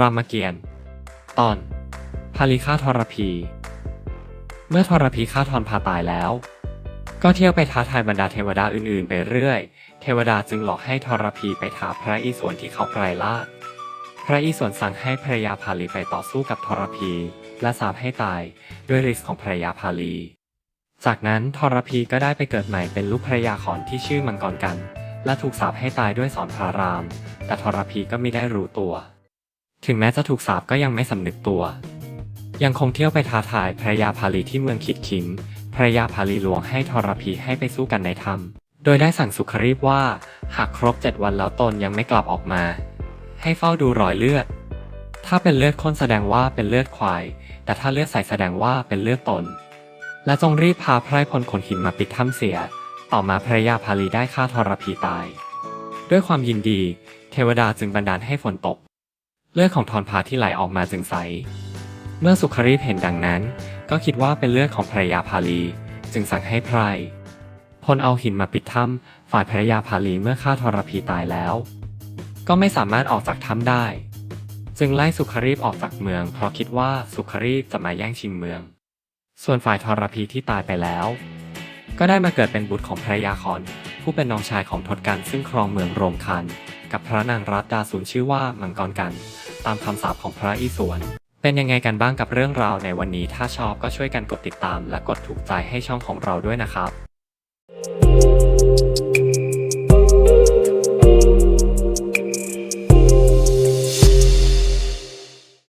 รามเกียรติ์ตอนพาลิฆาทรพี เมื่อทรพีฆ่าทรพาตายแล้ว ก็เที่ยวไปท้าทายบรรดาเทวดาอื่นๆ ไปเรื่อย เทวดาจึงหลอกให้ทรพีไปถาพระอิศวรที่เขาไกลล่าดพระอิศวรสั่งให้ภรรยาพาลีไปต่อสู้กับทรพี และสาปให้ตายด้วยฤทธิ์ของภรรยาพาลี จากนั้นทรพีก็ได้ไปเกิดใหม่เป็นลูกภรรยาของที่ชื่อมังกรกัน และถูกสาปให้ตายด้วยสอนพาราม แต่ทรพีก็ไม่ได้รู้ตัว ถึงแม้จะถูกสาปก็ยังไม่สำนึกตัว ยังคงเที่ยวไปท้าทายภรยาพาลีที่เมืองขิดขิงภรยาพาลีหลวงให้ทรพีให้ไปสู้กันในถ้ำโดยได้สั่งสุขรีบว่า หากครบเจ็ดวันแล้วตนยังไม่กลับออกมา ให้เฝ้าดูรอยเลือด ถ้าเป็นเลือดข้นแสดงว่าเป็นเลือดควาย แต่ถ้าเลือดใสแสดงว่าเป็นเลือดตน และจงรีบพาไพร่พลขนหินมาปิดถ้ำเสีย ต่อมาภรรยาพาลีได้ฆ่าทรพีตาย ด้วยความยินดี เทวดาจึงบันดาลให้ฝนตก เลือดของทรพาที่ไหลออกมาจึงใส เมื่อสุขรีเห็นดังนั้น ก็คิดว่าเป็นเลือดของภรรยาพาลี จึงสั่งให้ไพรพลเอาหินมาปิดถ้ำฝ่ายภรรยาพาลีเมื่อฆ่าทรพีตายแล้ว ก็ไม่สามารถออกจากถ้ำได้ จึงไล่สุขรีออกจากเมือง เพราะคิดว่าสุขรีจะมาแย่งชิงเมือง ส่วนฝ่ายทรพีที่ตายไปแล้ว ก็ได้มาเกิดเป็นบุตรของภรรยาขอนผู้เป็นน้องชายของทศกัณฐ์ซึ่งครองเมืองโรมคัน กับพระนางรัตดาสูนชื่อว่ามังกรกัน ตามคำสาปของพระอิศวร เป็นยังไงกันบ้างกับเรื่องราวในวันนี้ ถ้าชอบก็ช่วยกันกดติดตามและกดถูกใจให้ช่องของเราด้วยนะครับ